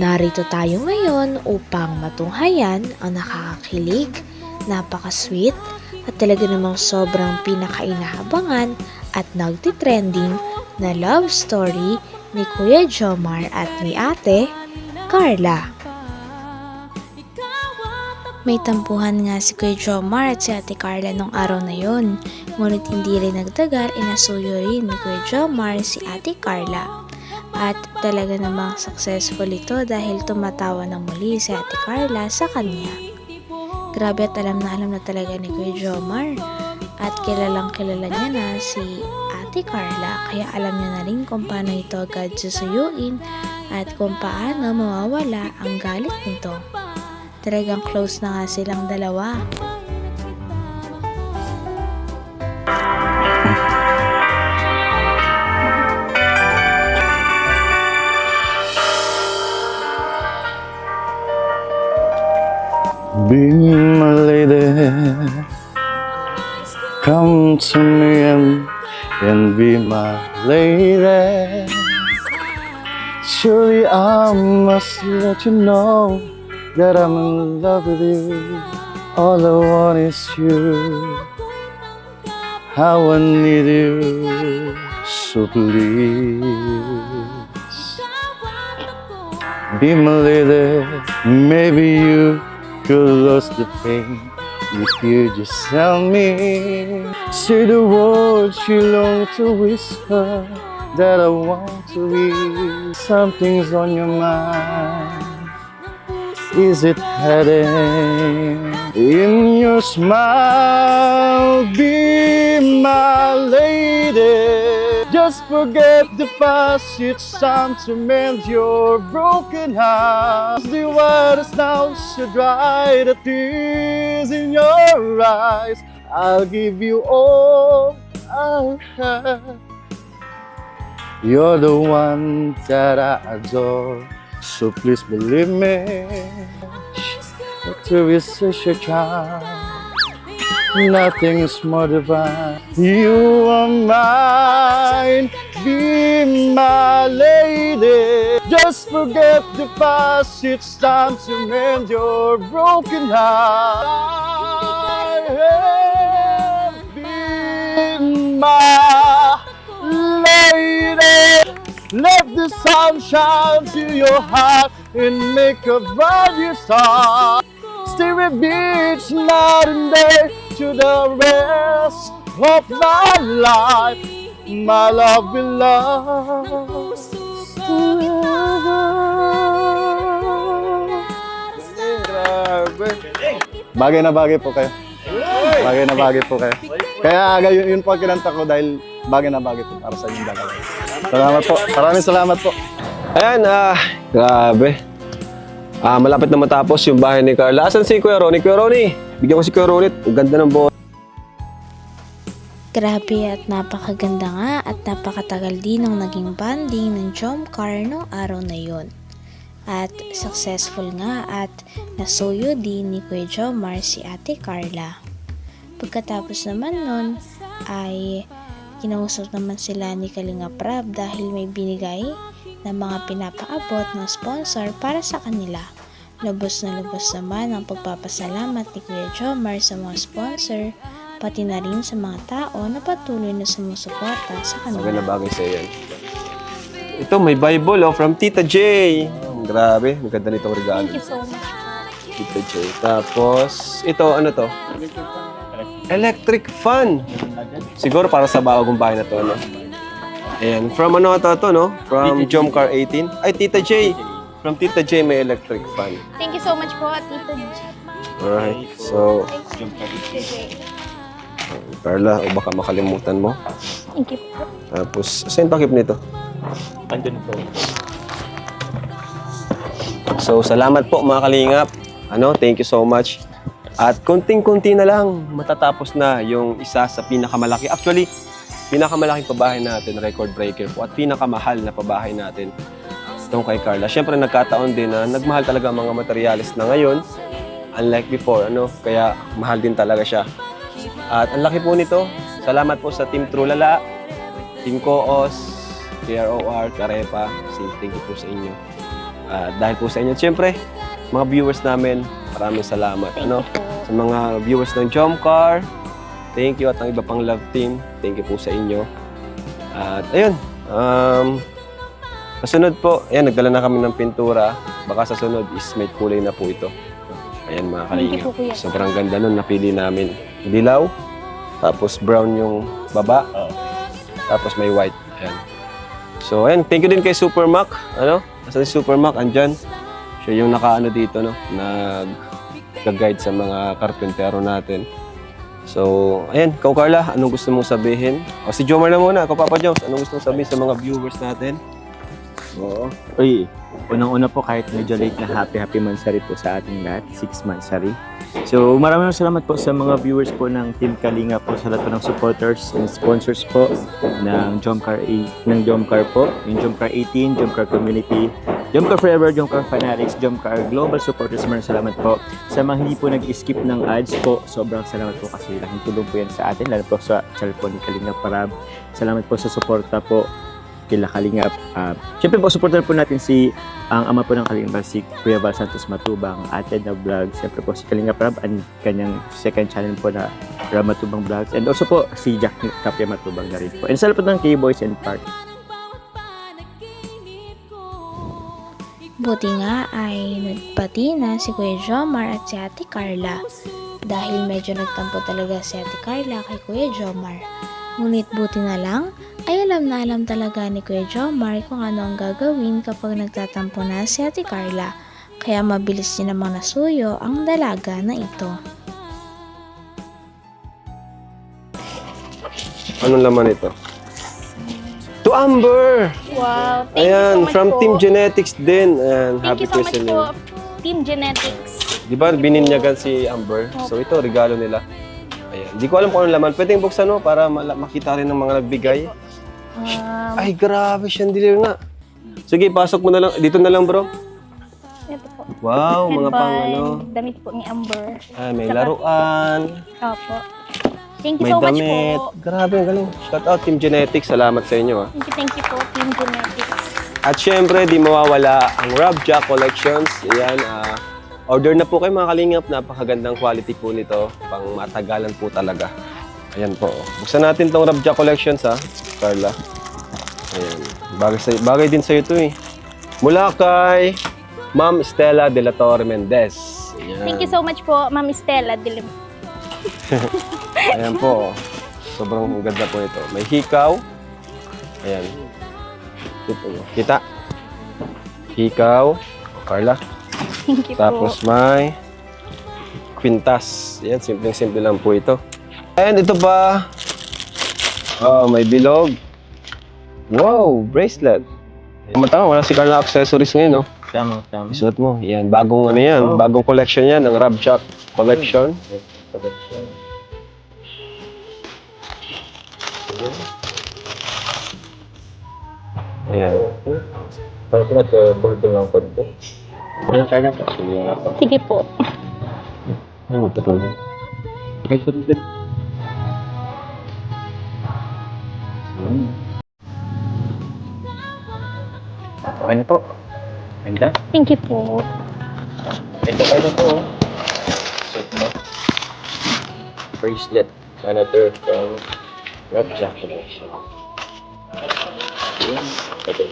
Narito tayo ngayon upang matunghayan ang nakakakilig, napaka-sweet, at talaga namang sobrang pinakainahabangan at nagtitrending na love story ni Kuya Jomar at ni Ate Carla. May tampuhan nga si Kuya Jomar at si Ate Carla nung araw na yon. Ngunit hindi rin nagtagal, inasuyo rin ni Kuya Jomar si Ate Carla. At talaga namang successful ito dahil tumatawa na muli si Ate Carla sa kanya. Grabe at alam na alam na talaga ni Kuya Jomar. At kilalang kilala niya na si Ate Carla kaya alam niya na rin kung paano ito agad susuyuin at kung paano mawawala ang galit nito. Talagang close na nga silang dalawa. Be my lady, come to me and, and be my lady. Surely I must let you know that I'm in love with you. All I want is you. How I need you, so please. Be my lady, maybe you could lose the pain if you just tell me. Say the words you long to whisper that I want to hear. Something's on your mind. Is it hiding in your smile? Be my lady. Just forget the past, it's time to mend your broken heart. The waters now should dry the tears in your eyes. I'll give you all I have. You're the one that I adore, so please believe me. To is such a. Nothing is more divine. You are mine, be my lady. Just forget the past, it's time to mend your broken heart. Be my lady. Let the sun shine to your heart and make a your star. Stay with beach night and day to the rest of my life. My love will last forever. Bagay na bagay po kayo. Bagay na bagay po kayo. Kaya aga yun, yun po ang kinanta ko dahil bagay na bagay po para sa inyong dalawa. Salamat po. Maraming salamat po. Ayan, ah, grabe. Ah, malapit na matapos yung bahay ni Carla. Asan si Kuya Ronnie? Kuya Ronnie, bigyan ko si Kuya Ronnie. Ang ganda ng buhok. Grabe at napakaganda nga at napakatagal din ang naging banding ng Jomcar noong araw na yon. At successful nga at nasuyo din ni Kuya Jomar si Ate Carla. Pagkatapos naman nun ay kinausap naman sila ni Kalinga Prab dahil may binigay na mga pinapaabot ng sponsor para sa kanila. Lubos na lubos naman ang pagpapasalamat ni Kuya Jomar sa mga sponsor pati na rin sa mga tao na patuloy na sumusuporta sa kanila. bagay sa yan. Ito, may Bible oh, from Tita J. Ang grabe, ang ganda nitong regalo. Thank you so much. Tita J. Tapos, ito, ano to? Electric fan. Siguro para sa bagong bahay na to, no? Ayan, from ano ito, to, no? From Jomcar 18. Ay, Tita J. From Tita J, may electric fan. Thank you so much po, Tito J. Alright, so, Carla, o baka makalimutan mo. Thank you po. Tapos, saan pakip nito? So, salamat po mga kalingap. Ano, thank you so much. At konting-konti na lang, matatapos na yung isa sa pinakamalaki. Actually, pinakamalaking pabahay natin, record breaker po, at pinakamahal na pabahay natin itong kay Carla. Siyempre, nagkataon din na nagmahal talaga ang mga materialis na ngayon, unlike before, ano, kaya mahal din talaga siya. At ang laki po nito, salamat po sa Team Trulala, Team Koos, KROR, Karepa, say thank you po sa inyo. At dahil po sa inyo, siyempre, mga viewers namin, maraming salamat. Ano? Sa mga viewers ng Jomcar, thank you. At ang iba pang love team, thank you po sa inyo. At ayun, um, Kasunod po, ayan, nagdala na kami ng pintura. Baka sa sunod is may kulay na po ito. Ayan mga kuya. Sobrang ganda nun, napili namin. Dilaw, tapos brown yung baba, tapos may white. Ayan. So, ayan, thank you din kay Supermac. Ano? Asan si Supermac? Andyan. Siya yung nakaano dito, no? Nag-guide sa mga karpentero natin. So, ayan, ikaw Carla, anong gusto mong sabihin? O si Jomar na muna, ako Papa Jones, anong gusto mong sabihin sa mga viewers natin? Oo. Uy, unang-una po kahit medyo late na happy happy mansari po sa ating lahat, 6 mansari. So maraming salamat po sa mga viewers po ng Team Kalinga po sa lahat po ng supporters and sponsors po ng Jomcar A, ng Jomcar po, yung Jomcar 18, Jomcar Community, Jomcar Forever, Jomcar Fanatics, Jomcar Global Supporters, maraming salamat po. Sa mga hindi po nag-skip ng ads po, sobrang salamat po kasi laking tulong po yan sa atin, lalo po sa po ni Kalinga Parab. Salamat po sa suporta po kila Kalingap. Uh, Siyempre po, supportan po natin si ang ama po ng Kalingap, si Kuya Val Santos Matubang, ate na vlog. Siyempre po si Kalingap Rab, ang kanyang second channel po na Rab Matubang Vlogs. And also po si Jack Kapya Matubang na rin po. And sa lahat po ng K-Boys and Park. Buti nga ay nagpati na si Kuya Jomar at si Ate Carla dahil medyo nagtampo talaga si Ate Carla kay Kuya Jomar. Ngunit buti na lang ay alam na alam talaga ni Kuya Jomar kung ano ang gagawin kapag nagtatampo na si Ate Carla kaya mabilis niya namang nasuyo ang dalaga na ito. Anong laman ito? To Amber! Wow, thank Ayan, you so much from po. Team Genetics din. Ayan, Thank happy you so much po, Team Genetics. Di ba, bininyagan si Amber? So ito, regalo nila. Ayan. Di ko alam kung anong laman. Pwedeng buksan mo para mala- makita rin ng mga nagbigay. Um, Ay, grabe chandelier nga. Sige, pasok mo na lang. Dito na lang, bro. ito po. Wow, mga pang ano. Damit po ni Amber. Ah, may Saka- laruan. Opo. Thank you May so much damit. po. Grabe, ang galing. Shout out Team Genetics. Salamat sa inyo. Ah. Thank you, thank you po, Team Genetics. At syempre, di mawawala ang Rob Jack Collections. Ayan, ah, order na po kayo mga kalingap. Napakagandang quality po nito. Pang matagalan po talaga. Ayan po. Buksan natin tong Rob Jack Collections ha, Carla. Ayan. Bagay, sa, bagay din sa'yo ito eh. Mula kay Ma'am Stella de la Torre Mendez. Ayan. Thank you so much po, Ma'am Stella Dilim. Ayan po. Sobrang ganda po ito. May hikaw. Ayan. Ito. Kita. Hikaw. Carla. Thank you Tapos po. may kwintas. Yan, simpleng-simple lang po ito. And ito pa. Oh, may bilog. Wow, bracelet. Tama, wala si Carla accessories ngayon, no? Tama, tama. Isuot mo. Yan, bagong ano yan. Bagong collection yan, ng Rabchak collection. Ayan. Parang nasa-board lang ko dito. Ano kaya na po? Sige po. Ano ito po? Dito. Okay na po. Ganda. Thank you po. Ito kayo na po. Suit mo. Bracelet. Senator from Rob Jack Collection. Yun. Ito.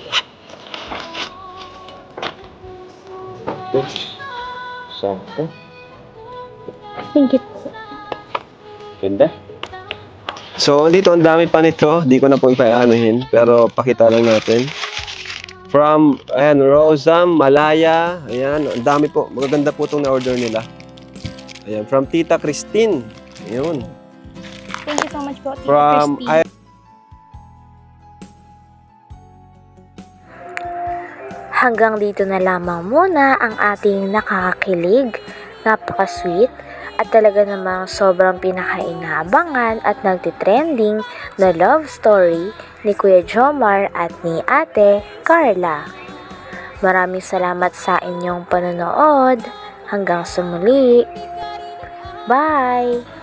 Ito. Sakto. Thank you po. Ganda. So, dito ang dami pa nito. Di ko na po ipaanuhin. Pero pakita lang natin. From, ayan, Rosam, Malaya. Ayan, ang dami po. Magaganda po itong na-order nila. Ayan, from Tita Christine. Ayun. Thank you so much po, Tita From, Christine. ay, Hanggang dito na lamang muna ang ating nakakakilig, napaka-sweet, at talaga namang sobrang pinakainabangan at nagtitrending na love story ni Kuya Jomar at ni Ate Carla. Maraming salamat sa inyong panonood. Hanggang sa muli. Bye!